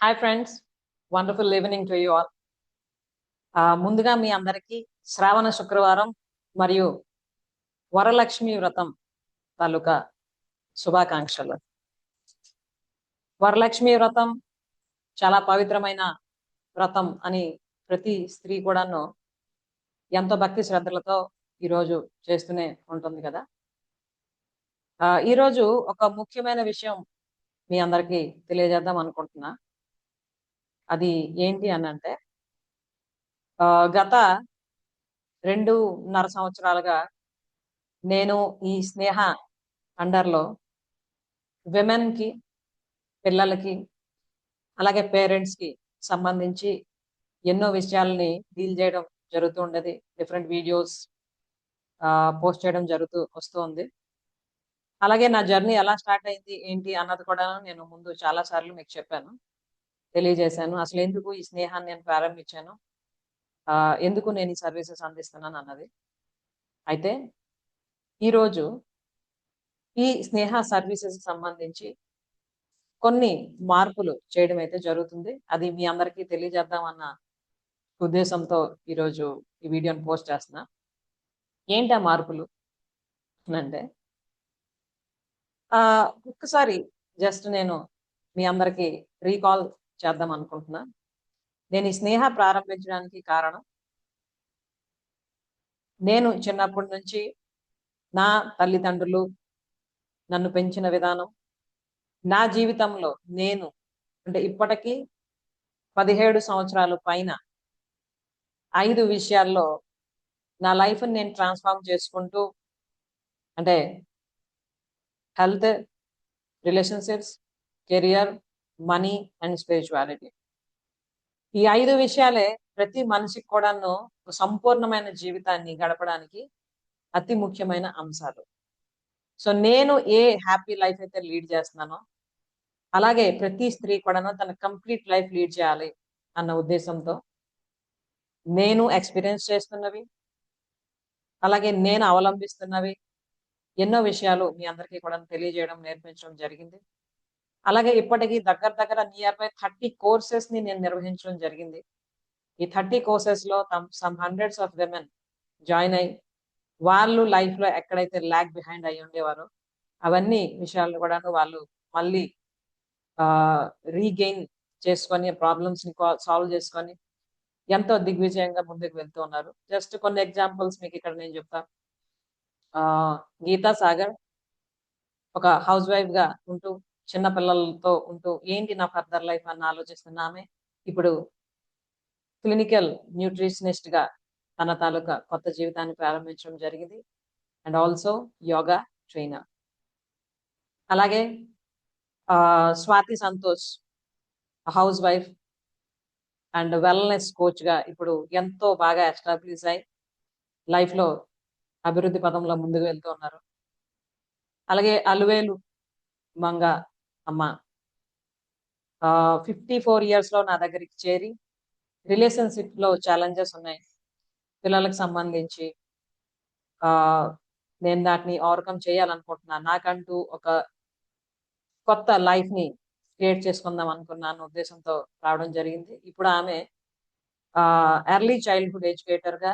Hi friends wonderful evening to you all ముందుగా మీ అందరికీ శ్రావణ శుక్రవారం మరియు వరలక్ష్మి వ్రతం తాలూకా శుభాకాంక్షలు. వరలక్ష్మి వ్రతం చాలా పవిత్రమైన వ్రతం అని ప్రతి స్త్రీ కూడాను ఎంతో భక్తి శ్రద్ధలతో ఈరోజు చేస్తూనే ఉంటుంది కదా. ఈరోజు ఒక ముఖ్యమైన విషయం మీ అందరికీ తెలియజేద్దాం అనుకుంటున్నా. అది ఏంటి అని అంటే గత రెండున్నర సంవత్సరాలుగా నేను ఈ స్నేహ అండర్లో విమెన్కి పిల్లలకి అలాగే పేరెంట్స్కి సంబంధించి ఎన్నో విషయాలని డీల్ చేయడం జరుగుతూ ఉండేది. డిఫరెంట్ వీడియోస్ పోస్ట్ చేయడం జరుగుతూ వస్తుంది అలాగే నా జర్నీ ఎలా స్టార్ట్ అయింది ఏంటి అన్నది కూడా నేను ముందు చాలా సార్లు మీకు చెప్పాను తెలియజేశాను. అసలు ఎందుకు ఈ స్నేహాన్ని నేను ప్రారంభించాను? ఎందుకు నేను ఈ సర్వీసెస్ అందిస్తున్నాను అన్నది. అయితే ఈరోజు ఈ స్నేహ సర్వీసెస్ సంబంధించి కొన్ని మార్పులు చేయడం అయితే జరుగుతుంది. అది మీ అందరికీ తెలియజేద్దామన్న ఉద్దేశంతో ఈరోజు ఈ వీడియోని పోస్ట్ చేస్తున్నా. ఏంటి ఆ మార్పులు? అంటే ఒక్కసారి జస్ట్ నేను మీ అందరికి రీకాల్ చేద్దాం అనుకుంటున్నా. నేను ఈ స్నేహ ప్రారంభించడానికి కారణం నేను చిన్నప్పటి నుంచి నా తల్లిదండ్రులు నన్ను పెంచిన విధానం నా జీవితంలో నేను అంటే ఇప్పటికీ పదిహేడు సంవత్సరాలు పైన ఐదు విషయాల్లో నా లైఫ్ని నేను ట్రాన్స్ఫార్మ్ చేసుకుంటూ అంటే health relationships career money and spirituality. ఈ ఐదు విషయాలే ప్రతి మనిషికి కూడాను సంపూర్ణమైన జీవితాన్ని గడపడానికి అతి ముఖ్యమైన అంశాలు. సో నేను ఏ హ్యాపీ లైఫ్ అయితే లీడ్ చేస్తున్నానో అలాగే ప్రతి స్త్రీ కూడాను తన కంప్లీట్ లైఫ్ లీడ్ చేయాలి అన్న ఉద్దేశంతో నేను ఎక్స్పీరియన్స్ చేస్తున్నవి అలాగే నేను అవలంబిస్తున్నవి ఎన్నో విషయాలు మీ అందరికీ కూడా తెలియజేయడం నేర్పించడం జరిగింది. అలాగే ఇప్పటికీ దగ్గర దగ్గర నియర్ బై థర్టీ కోర్సెస్ని నేను నిర్వహించడం జరిగింది. ఈ thirty కోర్సెస్లో some hundreds of women join అయ్యి వాళ్ళు లైఫ్లో ఎక్కడైతే ల్యాక్ బిహైండ్ అయి ఉండేవారో అవన్నీ విషయాలు కూడా వాళ్ళు మళ్ళీ రీగెయిన్ చేసుకొని ప్రాబ్లమ్స్ని సాల్వ్ చేసుకొని ఎంతో దిగ్విజయంగా ముందుకు వెళ్తూ ఉన్నారు. జస్ట్ కొన్ని ఎగ్జాంపుల్స్ మీకు ఇక్కడ నేను చెప్తా. గీతా సాగర్ ఒక హౌస్ వైఫ్గా ఉంటూ చిన్న పిల్లలతో ఉంటూ ఏంటి నా ఫర్దర్ లైఫ్ అని ఆలోచిస్తున్న ఆమె? ఇప్పుడు క్లినికల్ న్యూట్రిషనిస్ట్గా తన తాలూకా కొత్త జీవితాన్ని ప్రారంభించడం జరిగింది. అండ్ ఆల్సో యోగా ట్రైనర్ అలాగే ఆ, Swathi Santosh housewife and wellness కోచ్గా ఇప్పుడు ఎంతో బాగా ఎస్టాబ్లిష్ అయి లైఫ్లో అభివృద్ధి పదంలో ముందుకు వెళ్తూ ఉన్నారు. అలాగే అలువేలు మంగ అమ్మ. ఫిఫ్టీ ఫోర్ ఇయర్స్లో నా దగ్గరికి చేరి రిలేషన్షిప్లో ఛాలెంజెస్ ఉన్నాయి. పిల్లలకు సంబంధించి ఆ నేను దాటిని ఓవర్కమ్ చేయాలనుకుంటున్నాను. నాకంటూ ఒక కొత్త లైఫ్ని క్రియేట్ చేసుకుందాం అనుకున్నాను ఉద్దేశంతో రావడం జరిగింది. ఇప్పుడు ఆమె ఎర్లీ చైల్డ్హుడ్ ఎడ్యుకేటర్గా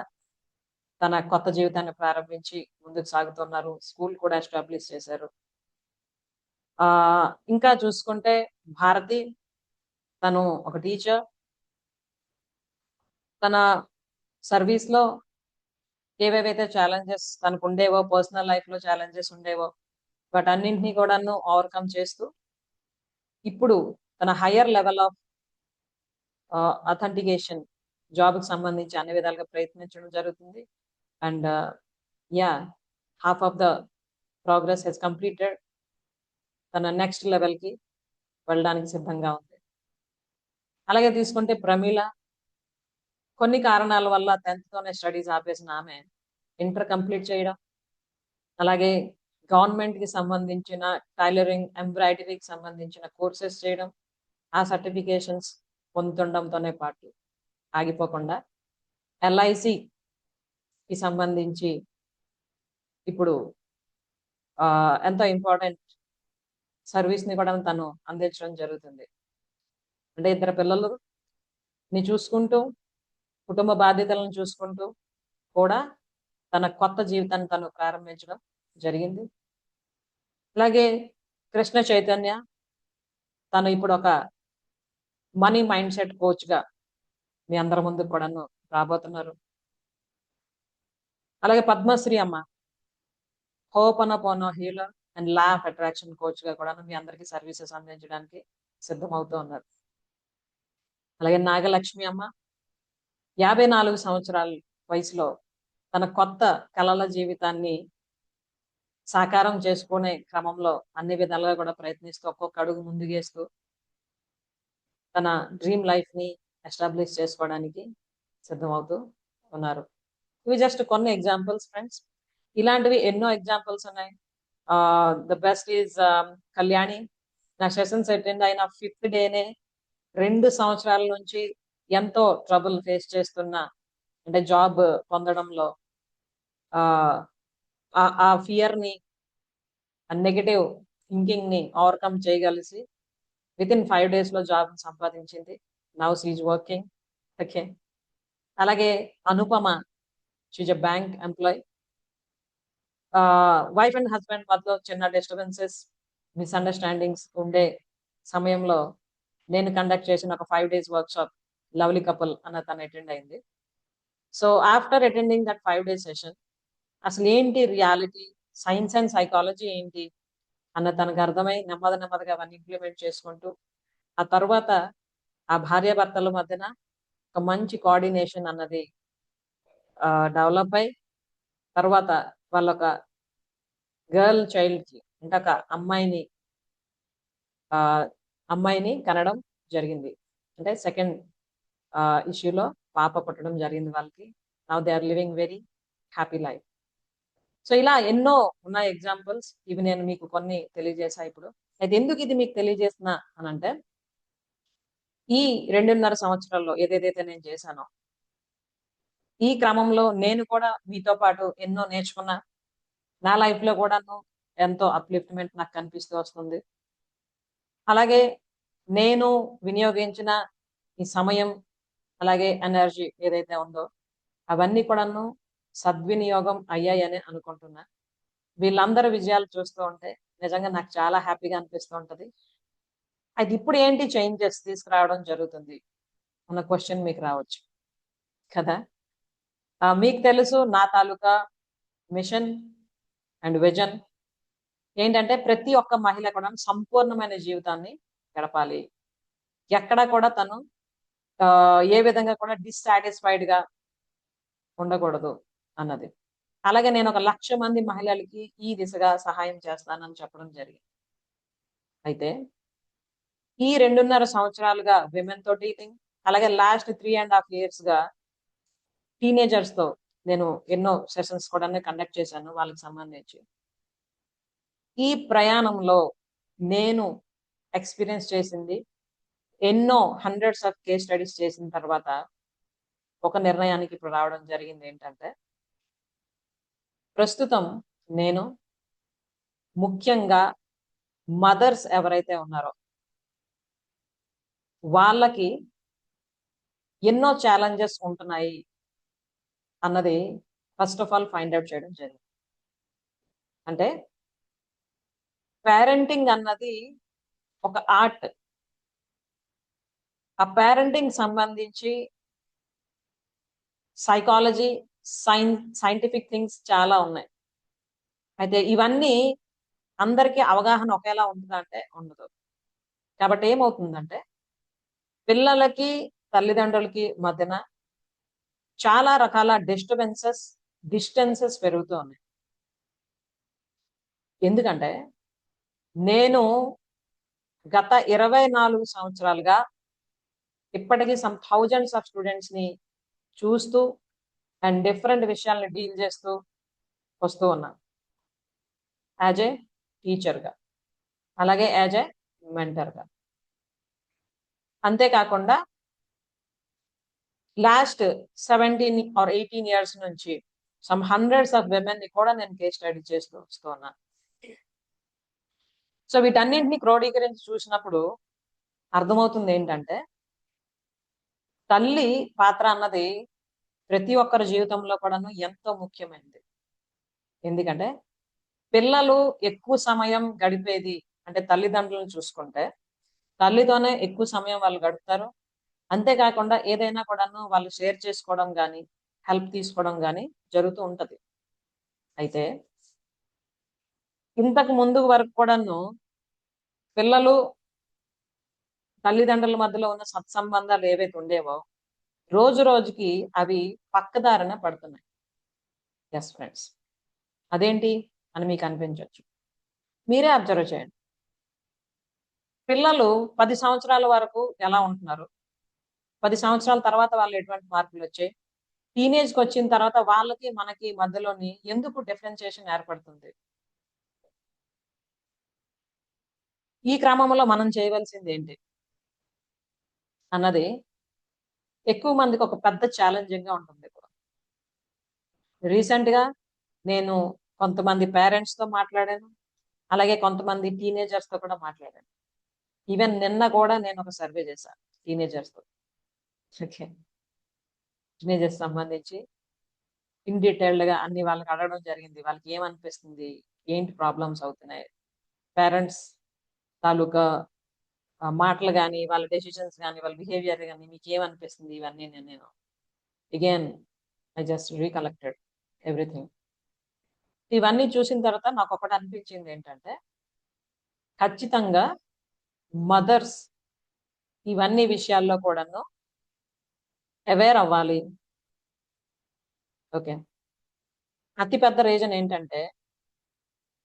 తన కొత్త జీవితాన్ని ప్రారంభించి ముందుకు సాగుతున్నారు. స్కూల్ కూడా ఎస్టాబ్లిష్ చేశారు. ఆ ఇంకా చూసుకుంటే భారతి తను ఒక టీచర్. తన సర్వీస్లో ఏవేవైతే ఛాలెంజెస్ తనకు ఉండేవో పర్సనల్ లైఫ్లో ఛాలెంజెస్ ఉండేవో వాటన్నింటినీ కూడాను ఓవర్కమ్ చేస్తూ ఇప్పుడు తన హయ్యర్ లెవెల్ ఆఫ్ అథెంటికేషన్ జాబ్కి సంబంధించి అన్ని విధాలుగా ప్రయత్నించడం జరుగుతుంది. And yeah half of the progress has completed తన నెక్స్ట్ లెవెల్కి వెళ్ళడానికి సిద్ధంగా ఉంది. అలాగే తీసుకుంటే ప్రమీల కొన్ని కారణాల వల్ల టెన్త్ తోనే స్టడీస్ ఆపేసిన ఆమె ఇంటర్ కంప్లీట్ చేయడం. అలాగే గవర్నమెంట్కి సంబంధించిన టైలరింగ్ ఎంబ్రాయిడరీకి సంబంధించిన కోర్సెస్ చేయడం ఆ సర్టిఫికేషన్స్ పొందుతుండడంతోనే పాటు ఆగిపోకుండా. ఎల్ఐసి కి సంబంధించి ఇప్పుడు ఆ, ఎంతో ఇంపార్టెంట్ సర్వీస్ని కూడా తను అందించడం జరుగుతుంది. అంటే ఇద్దరు పిల్లలు ని చూసుకుంటూ కుటుంబ బాధ్యతలను చూసుకుంటూ కూడా తన కొత్త జీవితాన్ని తను ప్రారంభించడం జరిగింది. అలాగే కృష్ణ చైతన్య తను ఇప్పుడు ఒక మనీ మైండ్ సెట్ కోచ్గా మీ అందరి ముందు కూడాను రాబోతున్నారు. అలాగే పద్మశ్రీ అమ్మ. Ho'oponopono healer and law of attraction కోచ్గా కూడా మీ అందరికీ సర్వీసెస్ అందించడానికి సిద్ధమవుతూ ఉన్నారు. అలాగే నాగలక్ష్మి అమ్మ. యాభై నాలుగు సంవత్సరాల వయసులో తన కొత్త కళల జీవితాన్ని సాకారం చేసుకునే క్రమంలో అన్ని విధాలుగా కూడా ప్రయత్నిస్తూ ఒక్కొక్క అడుగు ముందుగేస్తూ తన డ్రీమ్ లైఫ్ని ఎస్టాబ్లిష్ చేసుకోవడానికి సిద్ధమవుతూ ఉన్నారు. ఇవి జస్ట్ కొన్ని ఎగ్జాంపుల్స్ ఫ్రెండ్స్ ఇలాంటివి ఎన్నో ఎగ్జాంపుల్స్ ఉన్నాయి. ద బెస్ట్ ఈజ్ కళ్యాణి నా సెషన్స్ అటెండ్ అయిన ఫిఫ్త్ డేనే రెండు సంవత్సరాల నుంచి ఎంతో ట్రబుల్ ఫేస్ చేస్తున్న అంటే జాబ్ పొందడంలో ఆ ఫియర్ని ఆ నెగటివ్ థింకింగ్ని ఓవర్కమ్ చేయగలిసి విత్ ఇన్ ఫైవ్ డేస్లో జాబ్ సంపాదించింది. నౌస్ సీజ్ వర్కింగ్ ఓకే అలాగే Anupama she's a bank employee wife and husband మధ్యలో చిన్న డిస్టర్బెన్సెస్ మిస్అండర్స్టాండింగ్స్ ఉండే సమయంలో నేను కండక్ట్ చేసిన ఒక five days workshop lovely couple అన్న తను అటెండ్ అయింది. So after attending that five days session అసలు ఏంటి రియాలిటీ సైన్స్ అండ్ సైకాలజీ ఏంటి? అన్న తనకు అర్థమై నెమ్మది నెమ్మదిగా అవన్నీ ఇంప్లిమెంట్ చేసుకుంటూ ఆ తర్వాత ఆ భార్యాభర్తల మధ్యన ఒక మంచి కోఆర్డినేషన్ అన్నది డెవలప్ అయి తర్వాత వాళ్ళ ఒక గర్ల్ చైల్డ్కి అంటే ఒక అమ్మాయిని అమ్మాయిని కనడం జరిగింది. అంటే సెకండ్ ఇష్యూలో పాప పుట్టడం జరిగింది వాళ్ళకి. Now they are living very happy life so ఇలా ఎన్నో ఉన్నాయి ఎగ్జాంపుల్స్ ఇవి నేను మీకు కొన్ని తెలియజేశా ఇప్పుడు. అయితే ఎందుకు ఇది మీకు తెలియజేసిన అని అంటే ఈ రెండున్నర సంవత్సరాల్లో ఏదేదైతే నేను చేశానో ఈ క్రమంలో నేను కూడా మీతో పాటు ఎన్నో నేర్చుకున్నా. నా లైఫ్లో కూడాను ఎంతో అప్లిఫ్ట్మెంట్ నాకు కనిపిస్తూ వస్తుంది. అలాగే నేను వినియోగించిన ఈ సమయం అలాగే ఎనర్జీ ఏదైతే ఉందో అవన్నీ కూడాను సద్వినియోగం అయ్యాయని అనుకుంటున్నా. వీళ్ళందరి విజయాలు చూస్తూ ఉంటే నిజంగా నాకు చాలా హ్యాపీగా అనిపిస్తూ ఉంటది. అయితే ఇప్పుడు ఏంటి చేంజెస్ తీసుకురావడం జరుగుతుంది? అన్న క్వశ్చన్ మీకు రావచ్చు. కదా? మీకు తెలుసు నా తాలూకా మిషన్ అండ్ విజన్. ఏంటంటే ప్రతి ఒక్క మహిళ కూడా సంపూర్ణమైన జీవితాన్ని గడపాలి. ఎక్కడ కూడా తను ఏ విధంగా కూడా డిస్సాటిస్ఫైడ్గా ఉండకూడదు అన్నది. అలాగే నేను ఒక లక్ష మంది మహిళలకి ఈ దిశగా సహాయం చేస్తానని చెప్పడం జరిగింది. అయితే ఈ రెండున్నర సంవత్సరాలుగా విమెన్తో టీచింగ్ అలాగే లాస్ట్ త్రీ అండ్ హాఫ్ ఇయర్స్గా టీనేజర్స్తో నేను ఎన్నో సెషన్స్ కూడా కండక్ట్ చేశాను వాళ్ళకి సంబంధించి. ఈ ప్రయాణంలో నేను ఎక్స్పీరియన్స్ చేసింది ఎన్నో హండ్రెడ్స్ ఆఫ్ కేస్ స్టడీస్ చేసిన తర్వాత ఒక నిర్ణయానికి ఇప్పుడు రావడం జరిగింది ఏంటంటే ప్రస్తుతం నేను ముఖ్యంగా మదర్స్ ఎవరైతే ఉన్నారో వాళ్ళకి ఎన్నో ఛాలెంజెస్ ఉంటున్నాయి అన్నది first of all find out చేయడం జరిగింది. అంటే పేరెంటింగ్ అన్నది ఒక ఆర్ట్ ఆ పేరెంటింగ్ సంబంధించి సైకాలజీ సైన్ సైంటిఫిక్ థింగ్స్ చాలా ఉన్నాయి. అయితే ఇవన్నీ అందరికీ అవగాహన ఒకేలా ఉంటుందంటే ఉండదు. కాబట్టి ఏమవుతుందంటే పిల్లలకి తల్లిదండ్రులకి మధ్యన చాలా రకాల డిస్టర్బెన్సెస్ డిస్టెన్సెస్ పెరుగుతూ ఉన్నాయి. ఎందుకంటే నేను గత ఇరవై నాలుగు సంవత్సరాలుగా ఇప్పటికీ సమ్ థౌజండ్స్ ఆఫ్ స్టూడెంట్స్ని చూస్తూ అండ్ డిఫరెంట్ విషయాలను డీల్ చేస్తూ వస్తూ ఉన్నాను యాజ్ ఏ టీచర్గా అలాగే యాజ్ ఏ మెంటర్గా అంతేకాకుండా last seventeen or eighteen years నుంచి సమ్ హండ్రెడ్స్ ఆఫ్ విమెన్ని కూడా నేను కేస్ స్టడీ చేస్తూ వస్తున్నాను సో వీటన్నింటినీ క్రోడీకరించి చూసినప్పుడు అర్థమవుతుంది ఏంటంటే తల్లి పాత్ర అన్నది ప్రతి ఒక్కరి జీవితంలో కూడాను ఎంతో ముఖ్యమైనది. ఎందుకంటే పిల్లలు ఎక్కువ సమయం గడిపేది అంటే తల్లిదండ్రులను చూసుకుంటే తల్లితోనే ఎక్కువ సమయం వాళ్ళు గడుపుతారు అంతేకాకుండా ఏదైనా కూడాను వాళ్ళు షేర్ చేసుకోవడం కానీ హెల్ప్ తీసుకోవడం కానీ జరుగుతూ ఉంటుంది. అయితే ఇంతకు ముందు వరకు కూడాను పిల్లలు తల్లిదండ్రుల మధ్యలో ఉన్న సత్సంబంధాలు ఏవైతే ఉండేవో రోజు రోజుకి అవి పక్కదారిన పడుతున్నాయి. ఎస్ ఫ్రెండ్స్ అదేంటి అని మీకు అనిపించవచ్చు మీరే అబ్జర్వ్ చేయండి. పిల్లలు పది సంవత్సరాల వరకు ఎలా ఉంటున్నారు? పది సంవత్సరాల తర్వాత వాళ్ళు ఎటువంటి మార్పులు వచ్చాయి? టీనేజ్కి వచ్చిన తర్వాత వాళ్ళకి మనకి మధ్యలోని ఎందుకు డిఫరెన్షియేషన్ ఏర్పడుతుంది? ఈ క్రమంలో మనం చేయవలసింది ఏంటి? అన్నది ఎక్కువ మందికి ఒక పెద్ద ఛాలెంజింగ్గా ఉంటుంది రీసెంట్గా నేను కొంతమంది పేరెంట్స్తో మాట్లాడాను. అలాగే కొంతమంది టీనేజర్స్తో కూడా మాట్లాడాను. ఈవెన్ నిన్న కూడా నేను ఒక సర్వే చేశాను టీనేజర్స్తో. ఓకే. టీనేజర్స్ సంబంధించి ఇన్ డీటెయిల్డ్గా అన్ని వాళ్ళకి అడగడం జరిగింది. వాళ్ళకి ఏమనిపిస్తుంది? ఏంటి ప్రాబ్లమ్స్ అవుతున్నాయి? పేరెంట్స్ తాలూకా మాటలు కానీ వాళ్ళ డెసిషన్స్ కానీ వాళ్ళ బిహేవియర్ కానీ మీకు ఏమనిపిస్తుంది ఇవన్నీ నేను నేను again I just recollected everything. ఇవన్నీ చూసిన తర్వాత నాకు ఒకటి అనిపించింది ఏంటంటే ఖచ్చితంగా మదర్స్ ఇవన్నీ విషయాల్లో కూడాను అవేర్ అవ్వాలి. ఓకే. అతిపెద్ద రీజన్ ఏంటంటే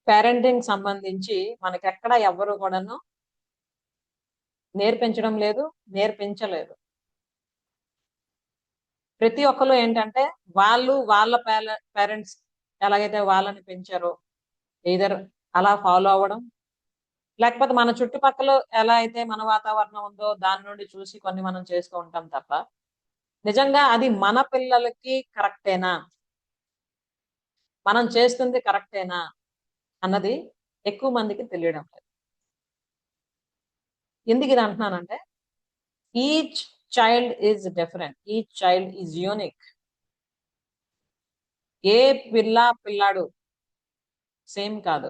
పేరెంటింగ్ సంబంధించి మనకి ఎక్కడ ఎవ్వరు కూడాను నేర్పించడం లేదు నేర్పించలేదు. ప్రతి ఒక్కరు ఏంటంటే వాళ్ళు వాళ్ళ పేరెంట్స్ ఎలాగైతే వాళ్ళని పెంచారో ఏదర్ అలా ఫాలో అవ్వడం లేకపోతే మన చుట్టుపక్కల ఎలా అయితే మన వాతావరణం ఉందో దాని నుండి చూసి కొన్ని మనం చేస్తూ ఉంటాం తప్ప నిజంగా అది మన పిల్లలకి కరెక్టేనా? మనం చేస్తుంది కరెక్టేనా? అన్నది ఎక్కువ మందికి తెలియడం లేదు. ఎందుకు ఇది అంటున్నానంటే each child is different each child is unique ఏ పిల్ల పిల్లాడు సేమ్ కాదు.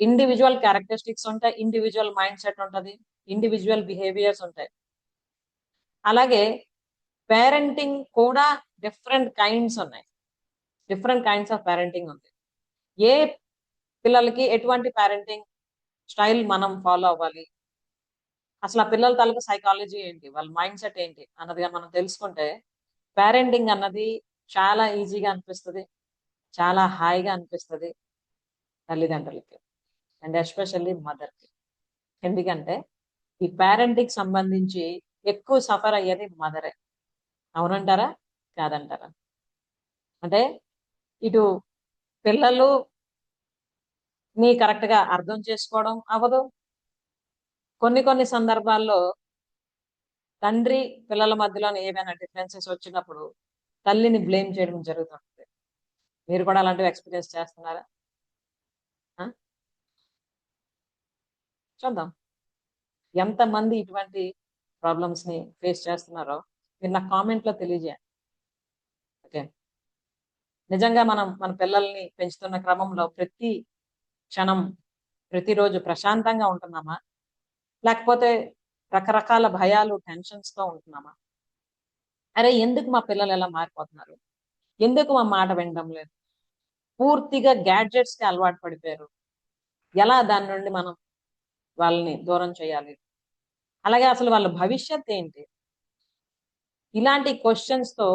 ఇండివిజువల్ క్యారెక్టరిస్టిక్స్ ఉంటాయి ఇండివిజువల్ మైండ్ సెట్ ఉంటుంది ఇండివిజువల్ బిహేవియర్స్ ఉంటాయి. అలాగే పేరెంటింగ్ కూడా డిఫరెంట్ కైండ్స్ ఉన్నాయి. డిఫరెంట్ కైండ్స్ ఆఫ్ పేరెంటింగ్ ఉంది. ఏ పిల్లలకి ఎటువంటి పేరెంటింగ్ స్టైల్ మనం ఫాలో అవ్వాలి? అసలు ఆ పిల్లల తాలూకు సైకాలజీ ఏంటి? వాళ్ళ మైండ్ సెట్ ఏంటి? అన్నదిగా మనం తెలుసుకుంటే పేరెంటింగ్ అన్నది చాలా ఈజీగా అనిపిస్తుంది చాలా హాయిగా అనిపిస్తుంది తల్లిదండ్రులకి అండ్ ఎస్పెషల్లీ మదర్కి ఎందుకంటే ఈ పేరెంటింగ్ సంబంధించి ఎక్కువ సఫర్ అయ్యేది మదరే. అవునంటారా? కాదంటారా? అంటే ఇటు పిల్లలు నీ కరెక్ట్గా అర్థం చేసుకోవడం అవ్వదు. కొన్ని కొన్ని సందర్భాల్లో తండ్రి పిల్లల మధ్యలో ఏమైనా డిఫరెన్సెస్ వచ్చినప్పుడు తల్లిని బ్లేమ్ చేయడం జరుగుతుంటుంది. మీరు కూడా అలాంటివి ఎక్స్పీరియన్స్ చేస్తున్నారా? చూద్దాం. ఎంతమంది ఇటువంటి ప్రాబ్లమ్స్ని ఫేస్ చేస్తున్నారో మీరు నా కామెంట్లో తెలియజేయండి. ఓకే నిజంగా మనం మన పిల్లల్ని పెంచుతున్న క్రమంలో ప్రతి క్షణం ప్రతిరోజు ప్రశాంతంగా ఉంటున్నామా? లేకపోతే రకరకాల భయాలు టెన్షన్స్తో ఉంటున్నామా? అరే ఎందుకు మా పిల్లలు ఎలా మారిపోతున్నారు? ఎందుకు మా మాట వినడం లేదు? పూర్తిగా గ్యాడ్జెట్స్కి అలవాటు పడిపోయారు. ఎలా దాని నుండి మనం వాళ్ళని దూరం చేయాలి? అలాగే అసలు వాళ్ళ భవిష్యత్ ఏంటి? ఇలాంటి క్వశ్చన్స్తో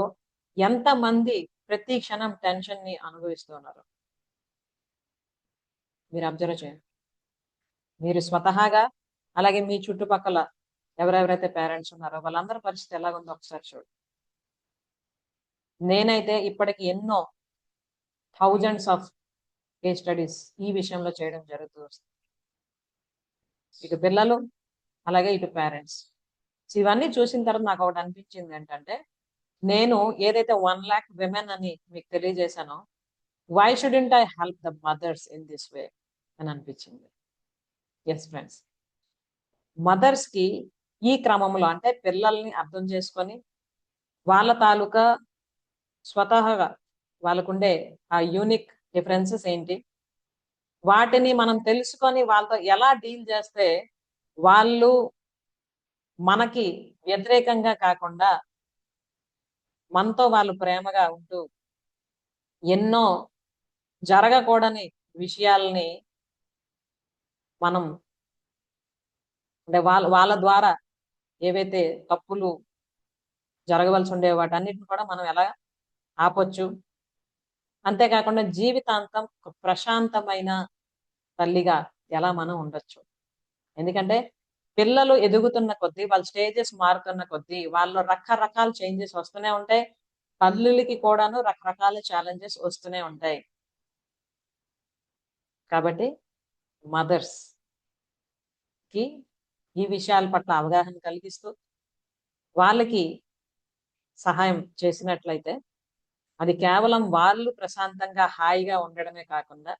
ఎంతమంది ప్రతి క్షణం టెన్షన్ని అనుభవిస్తున్నారు మీరు అబ్జర్వ్ చేయండి. మీరు స్వతహాగా అలాగే మీ చుట్టుపక్కల ఎవరెవరైతే పేరెంట్స్ ఉన్నారో వాళ్ళందరి పరిస్థితి ఎలాగుందో ఒకసారి చూడు నేనైతే ఇప్పటికి ఎన్నో థౌజండ్స్ ఆఫ్ కే స్టడీస్ ఈ విషయంలో చేయడం జరుగుతూ వస్తుంది. ఇక పిల్లలు అలాగే ఇటు పేరెంట్స్ ఇవన్నీ చూసిన తర్వాత నాకు ఒకటి అనిపించింది ఏంటంటే నేను ఏదైతే వన్ ల్యాక్ విమెన్ అని మీకు తెలియజేశానో why shouldn't I help the mothers in this way అని అనిపించింది. ఎస్ ఫ్రెండ్స్ మదర్స్కి ఈ క్రమంలో అంటే పిల్లల్ని అర్థం చేసుకొని వాళ్ళ తాలూకా స్వతహాగా వాళ్ళకుండే ఆ యూనిక్ డిఫరెన్సెస్ ఏంటి? వాటిని మనం తెలుసుకొని వాళ్ళతో ఎలా డీల్ చేస్తే వాళ్ళు మనకి వ్యతిరేకంగా కాకుండా మనతో వాళ్ళు ప్రేమగా ఉంటూ ఎన్నో జరగకూడని విషయాల్ని మనం అంటే వాళ్ళ వాళ్ళ ద్వారా ఏవైతే తప్పులు జరగవలసి ఉండే వాటన్నిటిని కూడా మనం ఎలా ఆపొచ్చు? అంతేకాకుండా జీవితాంతం ప్రశాంతమైన తల్లిగా ఎలా మనం ఉండొచ్చు? ఎందుకంటే పిల్లలు ఎదుగుతున్న కొద్దీ వాళ్ళ స్టేజెస్ మారుతున్న కొద్దీ వాళ్ళు రకరకాల చేంజెస్ వస్తూనే ఉంటాయి. తల్లులకి కూడాను రకరకాల ఛాలెంజెస్ వస్తూనే ఉంటాయి. కాబట్టి మదర్స్కి ఈ విషయాల పట్ల అవగాహన కలిగిస్తూ వాళ్ళకి సహాయం చేసినట్లయితే అది కేవలం వాళ్ళు ప్రశాంతంగా హాయిగా ఉండడమే కాకుండా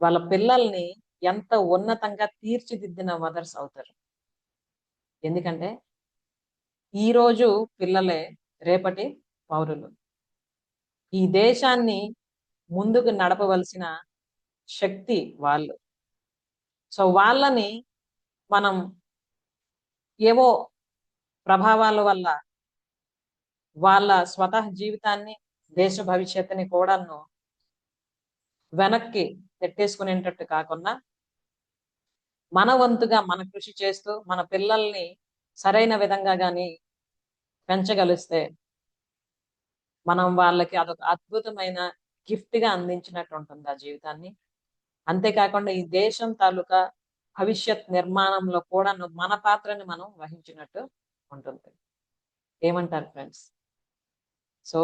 వాళ్ళ పిల్లల్ని ఎంత ఉన్నతంగా తీర్చిదిద్దిన మదర్స్ అవుతారు. ఎందుకంటే ఈరోజు పిల్లలే రేపటి పౌరులు. ఈ దేశాన్ని ముందుకు నడపవలసిన శక్తి వాళ్ళు. సో వాళ్ళని మనం ఏవో ప్రభావాల వల్ల వాళ్ళ స్వతహ జీవితాన్ని దేశ భవిష్యత్తుని కూడాను వెనక్కి నెట్టేసుకునేటట్టు కాకుండా మన వంతుగా మన కృషి చేస్తూ మన పిల్లల్ని సరైన విధంగా కానీ పెంచగలిస్తే మనం వాళ్ళకి అదొక అద్భుతమైన గిఫ్ట్గా అందించినట్టు ఉంటుంది ఆ జీవితాన్ని. అంతేకాకుండా ఈ దేశం తాలూకా భవిష్యత్ నిర్మాణంలో కూడా మన పాత్రని మనం వహించినట్టు ఉంటుంది. ఏమంటారు ఫ్రెండ్స్? సో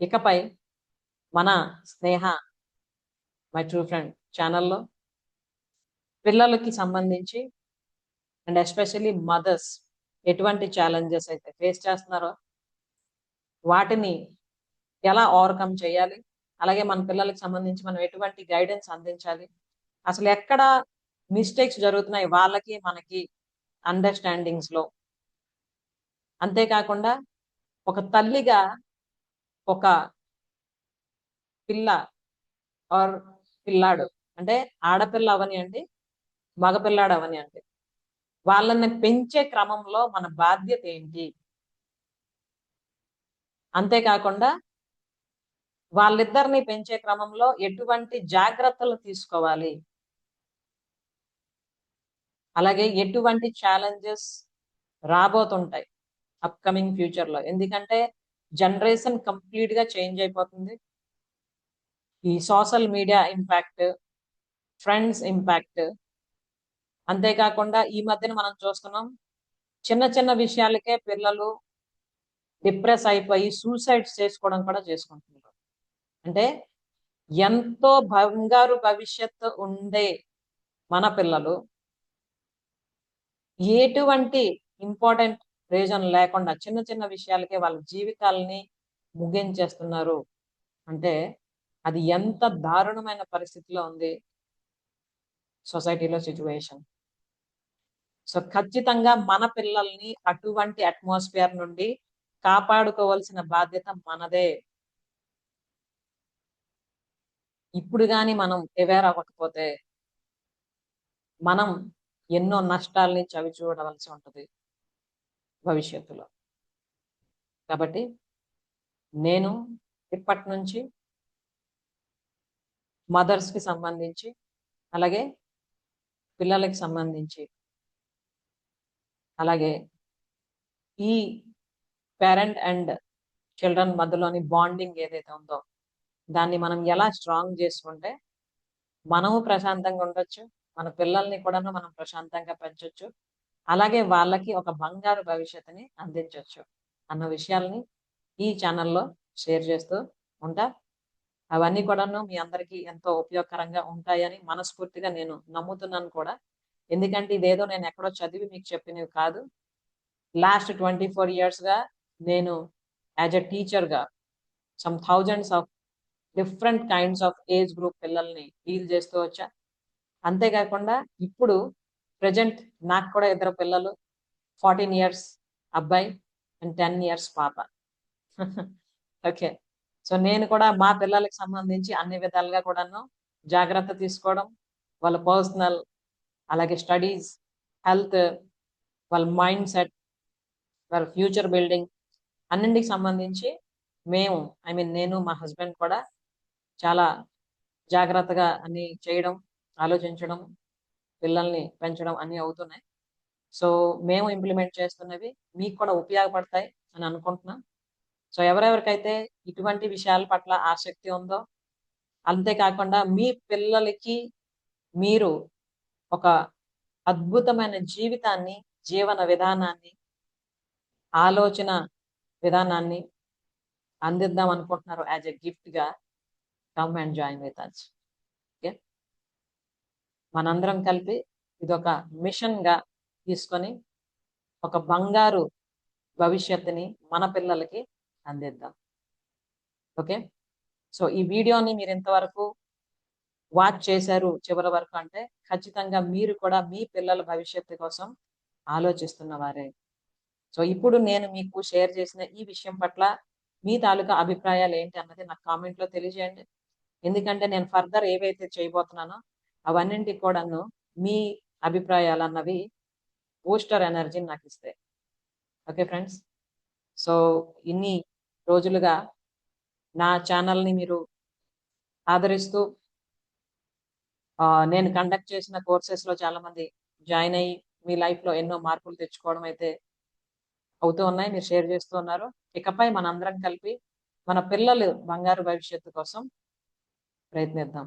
ఇకపై మన స్నేహ మై ట్రూ ఫ్రెండ్ ఛానల్లో పిల్లలకి సంబంధించి అండ్ ఎస్పెషల్లీ మదర్స్ ఎటువంటి ఛాలెంజెస్ అయితే ఫేస్ చేస్తున్నారో వాటిని ఎలా ఓవర్కమ్ చేయాలి? అలాగే మన పిల్లలకి సంబంధించి మనం ఎటువంటి గైడెన్స్ అందించాలి? అసలు ఎక్కడ మిస్టేక్స్ జరుగుతున్నాయి? వాళ్ళకి మనకి అండర్స్టాండింగ్స్లో. అంతేకాకుండా ఒక తల్లిగా ఒక పిల్ల ఆర్ పిల్లాడు అంటే ఆడపిల్ల అవని అండి మగపిల్లాడు అవని అండి వాళ్ళని పెంచే క్రమంలో మన బాధ్యత ఏంటి? అంతేకాకుండా వాళ్ళిద్దరిని పెంచే క్రమంలో ఎటువంటి జాగ్రత్తలు తీసుకోవాలి? అలాగే ఎటువంటి ఛాలెంజెస్ రాబోతుంటాయి అప్కమింగ్ ఫ్యూచర్లో? ఎందుకంటే జనరేషన్ కంప్లీట్గా చేంజ్ అయిపోతుంది. ఈ social media impact friends impact అంతేకాకుండా ఈ మధ్యన మనం చూస్తున్నాం చిన్న చిన్న విషయాలకే పిల్లలు డిప్రెస్ అయిపోయి సూసైడ్స్ చేసుకోవడం కూడా చేసుకుంటున్నారు. అంటే ఎంతో బంగారు భవిష్యత్తు ఉండే మన పిల్లలు ఎటువంటి ఇంపార్టెంట్ రీజన్ లేకుండా చిన్న చిన్న విషయాలకే వాళ్ళ జీవితాలని ముగించేస్తున్నారు. అంటే అది ఎంత దారుణమైన పరిస్థితిలో ఉంది సొసైటీలో సిచ్యువేషన్. సో ఖచ్చితంగా మన పిల్లల్ని అటువంటి అట్మాస్ఫియర్ నుండి కాపాడుకోవాల్సిన బాధ్యత మనదే. ఇప్పుడు కానీ మనం అవేర్ అవ్వకపోతే మనం ఎన్నో నష్టాలని చవి చూడవలసి ఉంటుంది భవిష్యత్తులో. కాబట్టి నేను ఇప్పటి నుంచి మదర్స్కి సంబంధించి అలాగే పిల్లలకి సంబంధించి అలాగే ఈ పేరెంట్ అండ్ చిల్డ్రన్ మధ్యలోని బాండింగ్ ఏదైతే ఉందో దాన్ని మనం ఎలా స్ట్రాంగ్ చేసుకుంటే మనము ప్రశాంతంగా ఉండొచ్చు మన పిల్లల్ని కూడా మనం ప్రశాంతంగా పెంచొచ్చు అలాగే వాళ్ళకి ఒక బంగారు భవిష్యత్తుని అందించవచ్చు అన్న విషయాల్ని ఈ ఛానల్లో షేర్ చేస్తూ ఉంటా. అవన్నీ కూడాను మీ అందరికీ ఎంతో ఉపయోగకరంగా ఉంటాయని మనస్ఫూర్తిగా నేను నమ్ముతున్నాను కూడా. ఎందుకంటే ఇదేదో నేను ఎక్కడో చదివి మీకు చెప్పినవి కాదు. లాస్ట్ ట్వంటీ ఫోర్ ఇయర్స్గా నేను యాజ్ అ టీచర్గా some thousands of different kinds of age group పిల్లల్ని డీల్ చేస్తూ వచ్చా. అంతేకాకుండా ఇప్పుడు ప్రజెంట్ నాకు కూడా ఇద్దరు పిల్లలు ఫార్టీన్ ఇయర్స్ అబ్బాయి అండ్ టెన్ ఇయర్స్ పాప. ఓకే సో నేను కూడా మా పిల్లలకి సంబంధించి అన్ని విధాలుగా కూడాను జాగ్రత్త తీసుకోవడం వాళ్ళ పర్సనల్ అలాగే స్టడీస్ హెల్త్ వాళ్ళ మైండ్ సెట్ వాళ్ళ ఫ్యూచర్ బిల్డింగ్ అన్నింటికి సంబంధించి మేము ఐ మీన్ నేను మా హస్బెండ్ కూడా చాలా జాగ్రత్తగా అన్ని చేయడం ఆలోచించడం పిల్లల్ని పెంచడం అన్నీ అవుతున్నాయి. సో మేము ఇంప్లిమెంట్ చేస్తున్నవి మీకు కూడా ఉపయోగపడతాయి అని అనుకుంటున్నాం. సో ఎవరెవరికైతే ఇటువంటి విషయాల పట్ల ఆసక్తి ఉందో అంతేకాకుండా మీ పిల్లలకి మీరు ఒక అద్భుతమైన జీవితాన్ని జీవన విధానాన్ని ఆలోచన విధానాన్ని అందిద్దాం అనుకుంటున్నారు యాజ్ ఎ గిఫ్ట్గా come and join with us okay? మనందరం కలిపి ఇది ఒక మిషన్గా తీసుకొని ఒక బంగారు భవిష్యత్తుని మన పిల్లలకి అందిద్దాం. ఓకే? సో ఈ వీడియోని మీరు ఇంతవరకు వాచ్ చేశారు చివరి వరకు అంటే ఖచ్చితంగా మీరు కూడా మీ పిల్లల భవిష్యత్తు కోసం ఆలోచిస్తున్న వారే. సో ఇప్పుడు నేను మీకు షేర్ చేసిన ఈ విషయం పట్ల మీ తాలూకా అభిప్రాయాలు ఏంటి అన్నది నాకు కామెంట్లో తెలియజేయండి. ఎందుకంటే నేను ఫర్దర్ ఏవైతే చేయబోతున్నానో అవన్నింటికి కూడాను మీ అభిప్రాయాలు అన్నవి బూస్టర్ ఎనర్జీని నాకు ఇస్తాయి ఓకే ఫ్రెండ్స్? సో ఇన్ని రోజులుగా నా ఛానల్ని మీరు ఆదరిస్తూ నేను కండక్ట్ చేసిన కోర్సెస్లో చాలా మంది జాయిన్ అయ్యి మీ లైఫ్లో ఎన్నో మార్పులు తెచ్చుకోవడం అయితే అవుతూ ఉన్నాయి. మీరు షేర్ చేస్తూ ఉన్నారు. ఇకపై మనందరం కలిపి మన పిల్లలు బంగారు భవిష్యత్తు కోసం ప్రయత్నిద్దాం.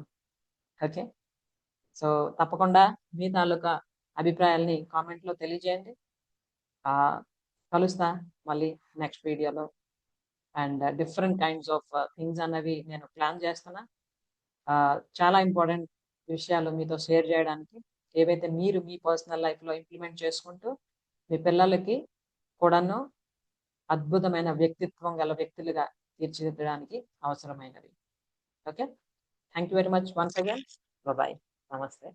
ఓకే సో తప్పకుండా మీ తాలూకా అభిప్రాయాల్ని కామెంట్లో తెలియజేయండి. కలుస్తా మళ్ళీ నెక్స్ట్ వీడియోలో and different kinds of things అన్నవి నేను ప్లాన్ చేస్తున్నా. చాలా ఇంపార్టెంట్ విషయాలు మీతో షేర్ చేయడానికి ఏవైతే మీరు మీ పర్సనల్ లైఫ్లో ఇంప్లిమెంట్ చేసుకుంటూ మీ పిల్లలకి కూడాను అద్భుతమైన వ్యక్తిత్వం గల వ్యక్తులుగా తీర్చిదిద్దడానికి అవసరమైనవి. Okay? Thank you very much once again bye నమస్తే